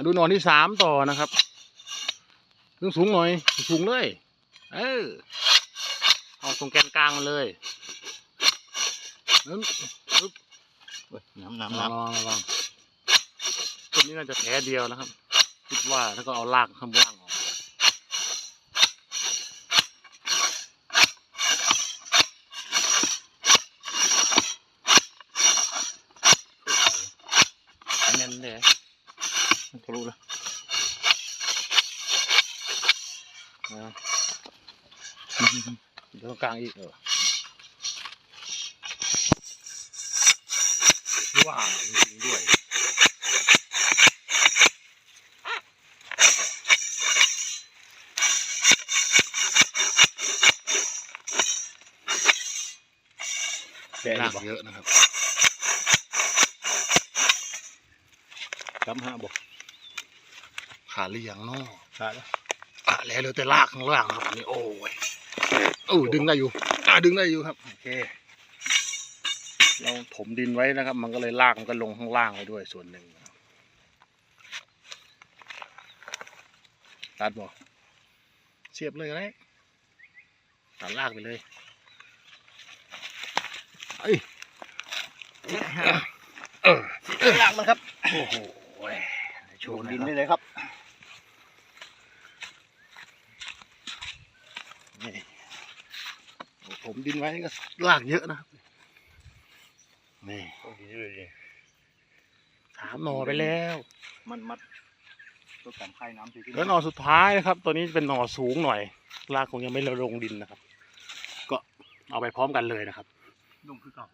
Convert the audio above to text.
ะดูหนอนที่สามต่อนะครับสูงสูงๆหน่อยสูงเลย เออเอาตรงแกนกลางมาเลยนึงน้ำลน้ำองน้ลองลองต้นนี้น่าจะแผลเดียวนะครับ คิดว่าถ้าก็เอารากข้างล่างออกำแน่นเลย ทะลุแล้วนะเดี๋ยวตรงกลางอีกเออว้าวจริงๆด้วยแกะรากบอกเยอะนะครับกำห้าบอก ขาหรือยังเนาะขาดแล้วขาแล้วเหลือแต่รากข้างล่างครับอันนี้โอ้ยโอ้ยดึงได้อยู่อ่าดึงได้อยู่ครับโอเคเราถมดินไว้นะครับ มันก็เลยรากมันก็ลงข้างล่างไปด้วยส่วนหนึ่งนะครับตัดบอกเสียบเลยก็ได้ตัดรากไปเลยเอ้ยเออลากมันครับโอ้โหโชโชว์ว์หดิดินนได้ได้เลยครับ ผมดินไว้ก็รากเยอะนะครับนี่โอ้ดีเลยดิสามหน่อไปแล้ว มันมัดตัวกันไข่น้ำสิที่แล้วหน่อสุดท้ายนะครับ ตัวนี้เป็นหน่อสูงหน่อยรากคงยังไม่ลงดินนะครับ ก็เอาไปพร้อมกันเลยนะครับนุ่มคือเก่า